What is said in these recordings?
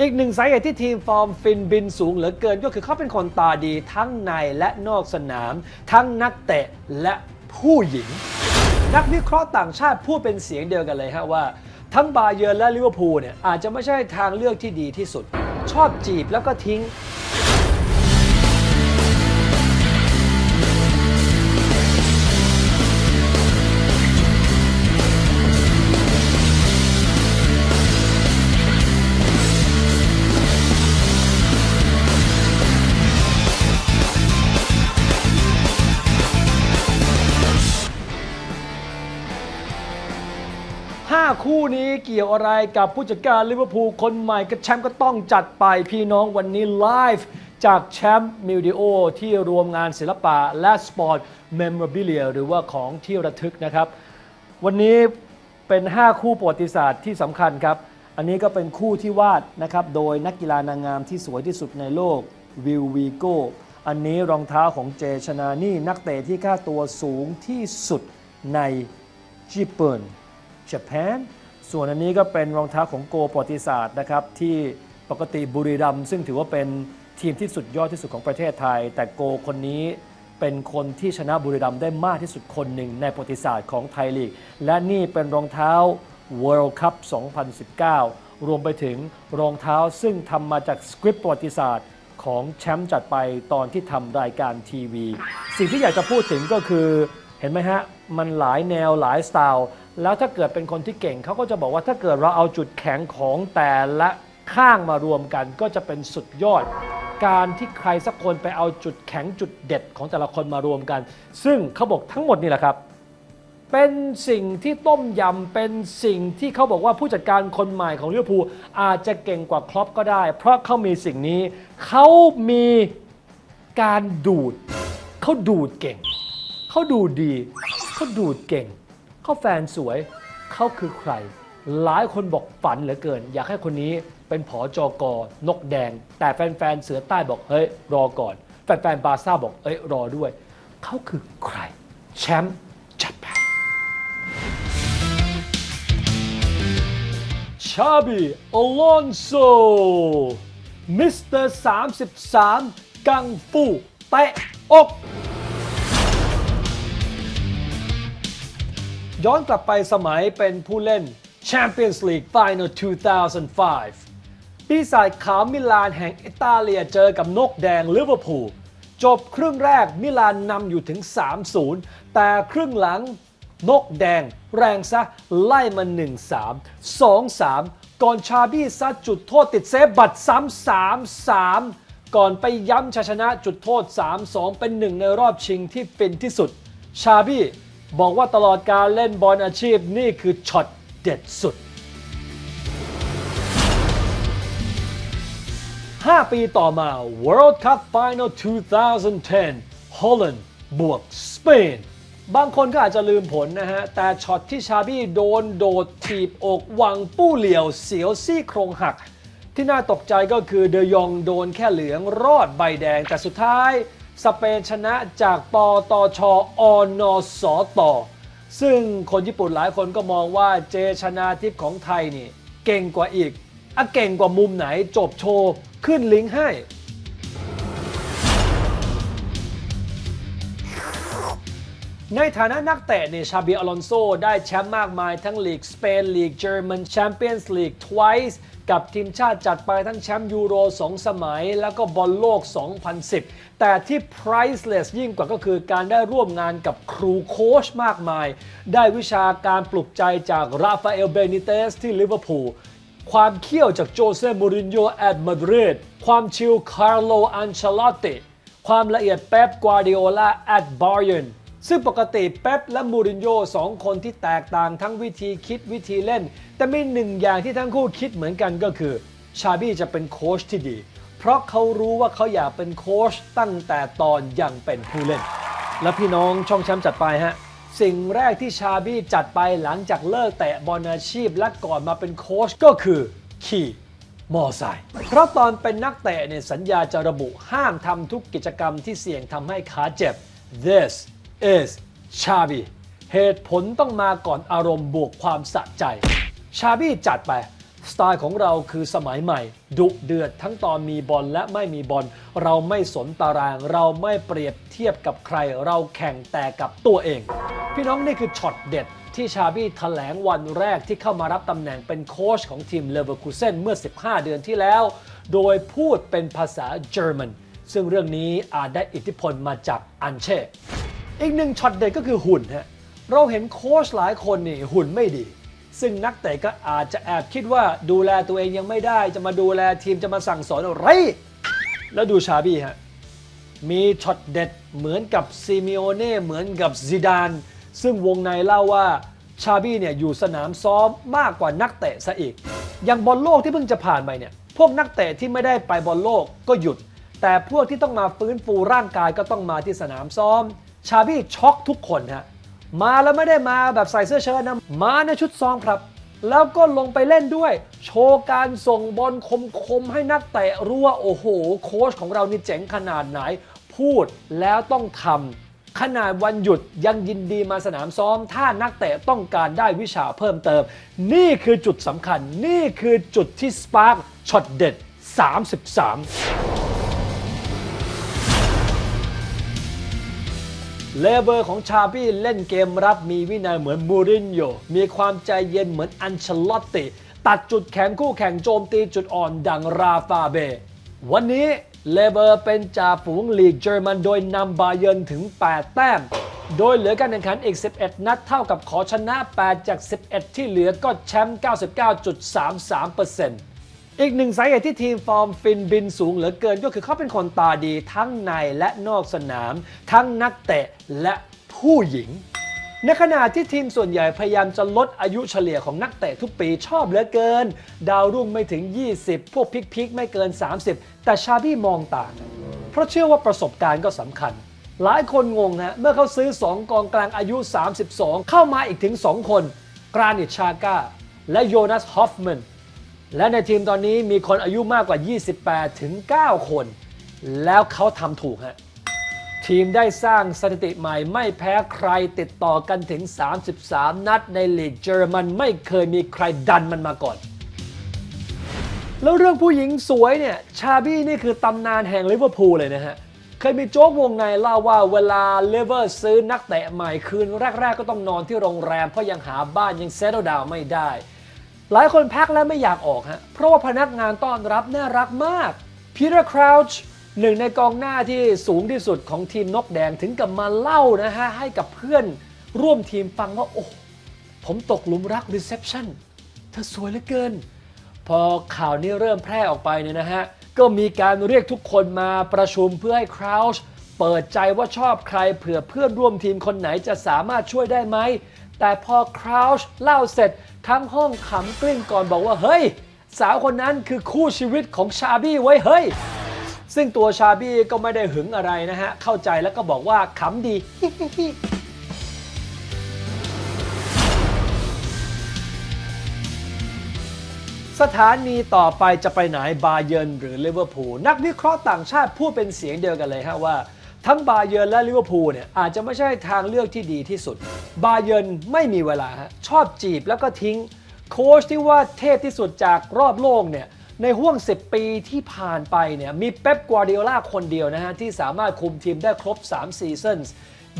อีกหนึ่งสาเหตุที่ทีมฟอร์มฟินบินสูงเหลือเกินก็คือเขาเป็นคนตาดีทั้งในและนอกสนาม ทั้งนักเตะและผู้หญิง นักวิเคราะห์ต่างชาติพูดเป็นเสียงเดียวกันเลยฮะว่า ทั้งบาเยอร์และลิเวอร์พูลเนี่ยอาจจะไม่ใช่ทางเลือกที่ดีที่สุด ชอบจีบแล้วก็ทิ้ง เกี่ยวอะไรกับผู้จัดการลิเวอร์พูลคนใหม่กับแชมป์ก็ต้องจัดไปพี่น้องวันนี้ไลฟ์จากแชมป์มิวดิโอที่รวมงานศิลปะและสปอร์ตเมมโมบิเลียหรือว่าของที่ระทึกนะครับ วันนี้เป็น 5 คู่ประวัติศาสตร์ที่สำคัญครับ อันนี้ก็เป็นคู่ที่วาดนะครับ โดยนักกีฬานางงามที่สวยที่สุดในโลกวิลวีโกอันนี้รองเท้าของเจชนานี่นักเตะที่ค่าตัวสูงที่สุดในญี่ปุ่นญี่ปุ่น ส่วนอันนี้ก็เป็นรองเท้าของโกประวัติศาสตร์นะครับที่ปกติบุรีรัมย์ซึ่งถือว่าเป็นทีมที่สุดยอดที่สุดของประเทศไทย แต่โกคนนี้เป็นคนที่ชนะบุรีรัมย์ได้มากที่สุดคนหนึ่งในประวัติศาสตร์ของไทยลีก และนี่เป็นรองเท้า World Cup 2019 รวมไปถึงรองเท้าซึ่งทำมาจากสคริปต์ประวัติศาสตร์ของแชมป์จัดไปตอนที่ทำรายการทีวี สิ่งที่อยากจะพูดถึงก็คือเห็นไหมฮะ มันหลายแนวหลายสไตล์แล้วถ้าเกิดเป็นคนที่เก่งเขาก็จะบอกว่าถ้าเกิดเราเอาจุดแข็งของแต่ละข้างมารวมกันก็จะเป็นสุดยอด การที่ใครสักคนไปเอาจุดแข็งจุดเด็ดของแต่ละคนมารวมกัน ซึ่งเขาบอกทั้งหมดนี่แหละครับ เป็นสิ่งที่ต้มยำเป็นสิ่งที่เขาบอกว่าผู้จัดการคนใหม่ของลิเวอร์พูลอาจจะเก่งกว่าครอปก็ได้ เพราะเขามีสิ่งนี้เขามีการดูดเขาดูดเก่ง เขาดูดีเขาดูดเก่งเขาแฟนสวยเขาคือใคร หลายคนบอกฝันเหลือเกิน อยากให้คนนี้เป็นผอจอกอนกแดง แต่แฟนๆเสือใต้บอกเฮ้ยรอก่อน แฟนๆบาซ่าบอกเอ้ยรอด้วยเขาคือใคร แชมป์จัดไปชาบีอลอนโซมิสเตอร์33 กังฟูเตะอก ย้อนกลับไปสมัยเป็นผู้เล่น Champions League Final 2005 ปีศาจขาวมิลานแห่งอิตาเลียเจอกับนกแดงลิเวอร์พูลจบครึ่งแรกมิลานนำอยู่ถึง 3-0 แต่ครึ่งหลังนกแดงแรงซะไล่มา 1-3 2-3 ก่อนชาบี้ซัดจุดโทษติดเซฟบัตรซ้ำ3-3 ก่อนไปย้ำชัยชนะจุดโทษ 3-2 เป็นหนึ่งในรอบชิงที่ฟินที่สุด ชาบี้ บอกว่าตลอดการเล่นบอลอาชีพนี่คือช็อตเด็ดสุด 5 ปีต่อมา World Cup Final 2010ฮอลแลนด์บวกสเปนบางคนก็อาจจะลืมผลนะฮะ แต่ช็อตที่ชาบี้โดนโดดถีบอกหวังปู้เหลียวเสียวซี่โครงหัก ที่น่าตกใจก็คือเดยองโดนแค่เหลืองรอดใบแดงแต่สุดท้าย สเปนชนะจากปตชอนสตซึ่งคนญี่ปุ่นหลายคนก็มองว่าเจชนาทิพย์ของไทยนี่เก่งกว่าอีกอะเก่งกว่ามุมไหนจบโชว์ขึ้นลิงก์ให้ ในฐานะนักเตะเนี่ยชาบีอลอนโซได้แชมป์มากมายทั้งลีกสเปนลีกเยอรมันแชมเปี้ยนส์ลีก twice กับทีมชาติจัดไปทั้งแชมป์ยูโร 2 สมัย แล้วก็บอลโลก 2010 แต่ที่ priceless ยิ่งกว่าก็คือการได้ร่วมงานกับครูโค้ชมากมาย ได้วิชาการปลุกใจจากราฟาเอลเบนิเตสที่ลิเวอร์พูลความเขี้ยวจากโจเซ่มูรินโญ่แอดมาดริดความชิลคาร์โลอันเชลอตติความละเอียดเป๊ปกวาดิโอลาแอดบาร์ยน ซึ่งปกติเป๊ปและมูรินโญ่สองคนที่แตกต่างทั้งวิธีคิดวิธีเล่น แต่มีหนึ่งอย่างที่ทั้งคู่คิดเหมือนกันก็คือชาบี้จะเป็นโค้ชที่ดี เพราะเขารู้ว่าเขาอยากเป็นโค้ชตั้งแต่ตอนยังเป็นผู้เล่น และพี่น้องช่องแชมป์จัดไปฮะสิ่งแรกที่ชาบี้จัดไปหลังจากเลิกเตะบอลอาชีพและก่อนมาเป็นโค้ชก็คือขี่มอไซค์เพราะตอนเป็นนักเตะเนี่ยสัญญาจะระบุห้ามทำทุกกิจกรรมที่เสี่ยงทำให้ขาเจ็บ this is ชาบีเหตุผลต้องมาก่อนอารมณ์บวกความสะใจ ชาบี้จัดไป สไตล์ของเราคือสมัยใหม่ ดุเดือดทั้งตอนมีบอลและไม่มีบอล เราไม่สนตาราง เราไม่เปรียบเทียบกับใคร เราแข่งแต่กับตัวเอง พี่น้องนี่คือช็อตเด็ดที่ชาบี้แถลงวันแรกที่เข้ามารับตำแหน่งเป็นโค้ชของทีมเลเวอร์คูเซนเมื่อ 15 เดือนที่แล้ว โดยพูดเป็นภาษาเยอรมัน ซึ่งเรื่องนี้อาจได้อิทธิพลมาจากอันเช่ อีกหนึ่งช็อตเด็ดก็คือหุ่นฮะเราเห็นโค้ชหลายคนนี่หุ่นไม่ดี ซึ่งนักเตะก็อาจจะแอบคิดว่าดูแลตัวเองยังไม่ได้ จะมาดูแลทีมจะมาสั่งสอนอะไร แล้วดูชาบี้ฮะมีช็อตเด็ดเหมือนกับซิมิโอเน่เหมือนกับซิดาน ซึ่งวงในเล่าว่าชาบี้เนี่ยอยู่สนามซ้อมมากกว่านักเตะซะอีก อย่างบอลโลกที่เพิ่งจะผ่านไปเนี่ย พวกนักเตะที่ไม่ได้ไปบอลโลกก็หยุด แต่พวกที่ต้องมาฟื้นฟูร่างกายก็ต้องมาที่สนามซ้อม ชาบี้ช็อกทุกคนฮะมาแล้วไม่ได้มาแบบใส่เสื้อเชิ้ตนะ มาในชุดซ้อมครับ แล้วก็ลงไปเล่นด้วย โชว์การส่งบอลคมๆให้นักเตะรู้ว่า โอ้โห โค้ชของเรานี่เจ๋งขนาดไหน พูดแล้วต้องทำขนาดวันหยุดยังยินดีมาสนามซ้อม ถ้านักเตะต้องการได้วิชาเพิ่มเติม นี่คือจุดสำคัญ นี่คือจุดที่สปาร์กช็อตเด็ด 33 เลเวอร์ของชาบี้เล่นเกมรับมีวินัยเหมือนมูรินโญ่มีความใจเย็นเหมือนอันเชลอตติ ตัดจุดแข็งคู่แข่งโจมตีจุดอ่อนดังราฟาเบ วันนี้เลเวอร์เป็นจ่าฝูงลีกเยอรมันโดยนำบาเยินถึง 8 แต้ม โดยเหลือการแข่งขันอีก 11 นัดเท่ากับขอชนะ 8 จาก 11 ที่เหลือก็แชมป์ 99.33% อีกหนึ่งสาเหตุที่ทีมฟอร์มฟินบินสูงเหลือเกิน ก็คือเขาเป็นคนตาดีทั้งในและนอกสนาม ทั้งนักเตะและผู้หญิง ในขณะที่ทีมส่วนใหญ่พยายามจะลดอายุเฉลี่ยของนักเตะทุกปีชอบเหลือเกิน ดาวรุ่งไม่ถึง 20 พวกพิกๆไม่เกิน 30 แต่ชาบี้มองต่างเพราะเชื่อว่าประสบการณ์ก็สำคัญหลายคนงงนะเมื่อเขาซื้อ 2 กองกลางอายุ 32 เข้ามาอีกถึง 2 คน กรานิตชาก้า และโยนัสฮอฟแมน และในทีมตอนนี้มีคนอายุมากกว่า 28 ถึง 9 คน แล้วเขาทำถูกฮะ ทีมได้สร้างสถิติใหม่ไม่แพ้ใครติดต่อกันถึง 33 นัดในลีกเยอรมันไม่เคยมีใครดันมันมาก่อน แล้วเรื่องผู้หญิงสวยเนี่ย ชาบี้นี่คือตำนานแห่งลิเวอร์พูลเลยนะฮะ เคยมีโจ๊กวงในเล่าว่าเวลาเลเวอร์ซื้อนักเตะใหม่คืนแรก ๆ ก็ต้องนอนที่โรงแรมเพราะยังหาบ้านยังเซตดาวไม่ได้ หลายคนพักแล้วไม่อยากออกฮะเพราะว่าพนักงานต้อนรับน่ารักมากพีเตอร์คราวช์หนึ่งในกองหน้าที่สูงที่สุดของทีมนกแดงถึงกับมาเล่านะฮะ ให้กับเพื่อนร่วมทีมฟังว่า โอ้ ผมตกหลุมรักรีเซพชันเธอสวยเหลือเกิน พอข่าวนี้เริ่มแพร่ออกไปเนี่ยนะฮะ ก็มีการเรียกทุกคนมาประชุมเพื่อให้คราวช์เปิดใจว่าชอบใครเผื่อเพื่อนร่วมทีมคนไหนจะสามารถช่วยได้ไหมแต่พอคราวช์เล่าเสร็จ ทั้งห้องขำกลิ้งก่อนบอกว่าเฮ้ย สาวคนนั้นคือคู่ชีวิตของชาบี้ไว้เฮ้ย ซึ่งตัวชาบี้ก็ไม่ได้หึงอะไรนะฮะ เข้าใจแล้วก็บอกว่าขำดี สถานีต่อไปจะไปไหนบาเยิร์นหรือลิเวอร์พูลนักวิเคราะห์ต่างชาติพูดเป็นเสียงเดียวกันเลยฮะว่า ทั้งบาเยิร์นและลิเวอร์พูลเนี่ยอาจจะไม่ใช่ทางเลือกที่ดีที่สุด บาเยิร์นไม่มีเวลาฮะชอบจีบแล้วก็ทิ้ง โค้ชที่ว่าเทพที่สุดจากรอบโลกเนี่ยในห่วง 10 ปีที่ผ่านไปเนี่ยมีเป๊ปกัวเดียล่าคนเดียวนะฮะที่สามารถคุมทีมได้ครบ3ซีซั่น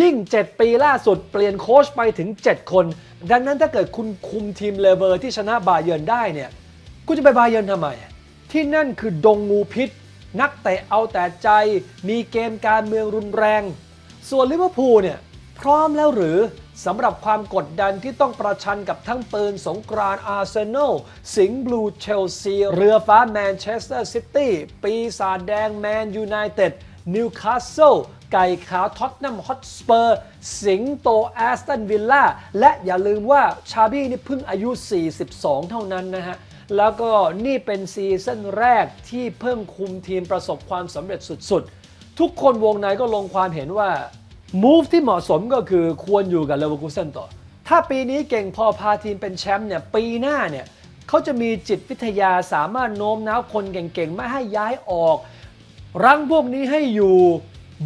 ยิ่ง 7 ปีล่าสุดเปลี่ยนโค้ชไปถึง 7 คน ดังนั้นถ้าเกิดคุณคุมทีมเลเวอร์ที่ชนะบาเยิร์นได้เนี่ยกูจะไปบาเยิร์นทำไม ที่นั่นคือดงงูพิษ นักเตะเอาแต่ใจ มีเกมการเมืองรุนแรง ส่วนลิเวอร์พูลเนี่ยพร้อมแล้วหรือสำหรับความกดดันที่ต้องประชันกับทั้งปืนสงกรานอาร์เซนอล สิงห์บลูเชลซี เรือฟ้าแมนเชสเตอร์ซิตี้ปีศาจแดงแมนยูไนเต็ดนิวคาสเซิลไก่ขาวท็อตแนมฮอตสเปอร์ สิงโตแอสตันวิลล่า และอย่าลืมว่าชาบี้นี่เพิ่งอายุ 42 เท่านั้นนะฮะ แล้วก็นี่เป็นซีซั่นแรกที่เพิ่งคุมทีมประสบความสำเร็จสุดๆ ทุกคนวงในก็ลงความเห็นว่า move ที่เหมาะสมก็คือควรอยู่กับเลเวอร์คูเซนต่อ ถ้าปีนี้เก่งพอพาทีมเป็นแชมป์เนี่ยปีหน้าเนี่ยเขาจะมีจิตวิทยาสามารถโน้มน้าวคนเก่งๆ ไม่ให้ย้ายออก รั้งพวกนี้ให้อยู่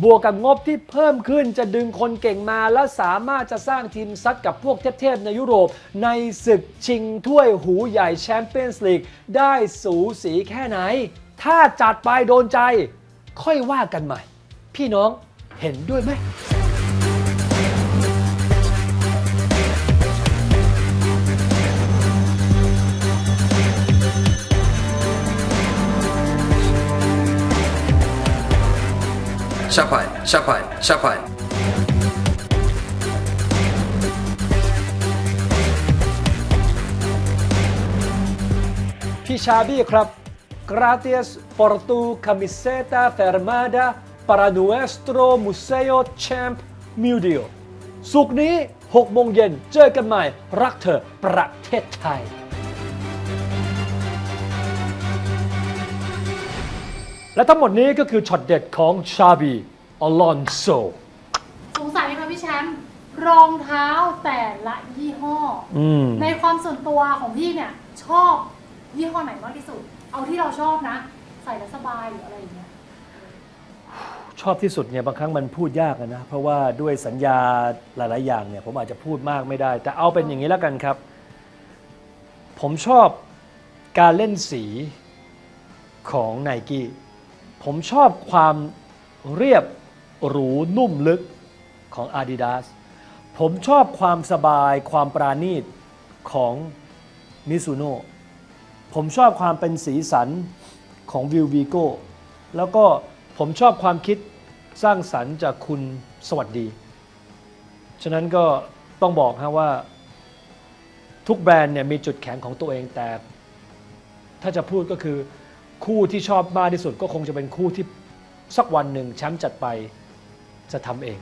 บวกกับงบที่เพิ่มขึ้นจะดึงคนเก่งมา และสามารถจะสร้างทีมซัดกับพวกเทพๆในยุโรป ในศึกชิงถ้วยหูใหญ่แชมเปี้ยนส์ลีกได้สูสีแค่ไหน ถ้าจัดไปโดนใจ ค่อยว่ากันใหม่ พี่น้องเห็นด้วยไหม Chapaj, chapaj, chapaj. Pichabi, Gracias por tu camiseta firmada para nuestro museo Champ Mudio สุกนี้6โมงเย็นเจอกันใหม่ รักเธอประเทศไทย และทั้งหมดนี้ก็คือช็อตเด็ดของชาบีอลอนโซ สงสัยไหมคะพี่แชมป์รองเท้าแต่ละยี่ห้อออืมในความส่วนตัวของพี่เนี่ย ชอบยี่ห้อไหนมากที่สุด เอาที่เราชอบนะ ใส่แล้วสบายหรืออะไรอย่างเงี้ย ชอบที่สุดเนี่ยบางครั้งมันพูดยากอะนะ เพราะว่าด้วยสัญญาหลาย ๆ อย่างเนี่ย ผมอาจจะพูดมากไม่ได้ แต่เอาเป็นอย่างนี้แล้วกันครับ ผมชอบการเล่นสีของไนกี้ ผมชอบความเรียบหรูนุ่มลึกของ Adidas ผมชอบความสบายความปราณีตของมิซูโน่ผมชอบความเป็นสีสันของวิววีโก้แล้วก็ผมชอบความคิดสร้างสรรค์จากคุณสวัสดี ฉะนั้นก็ต้องบอกฮะว่าทุกแบรนด์เนี่ยมีจุดแข็งของตัวเองแต่ ถ้าจะพูดก็คือ คู่ที่ชอบมากที่สุดก็คงจะเป็นคู่ที่สักวันหนึ่งแชมป์จัดไปจะทำเอง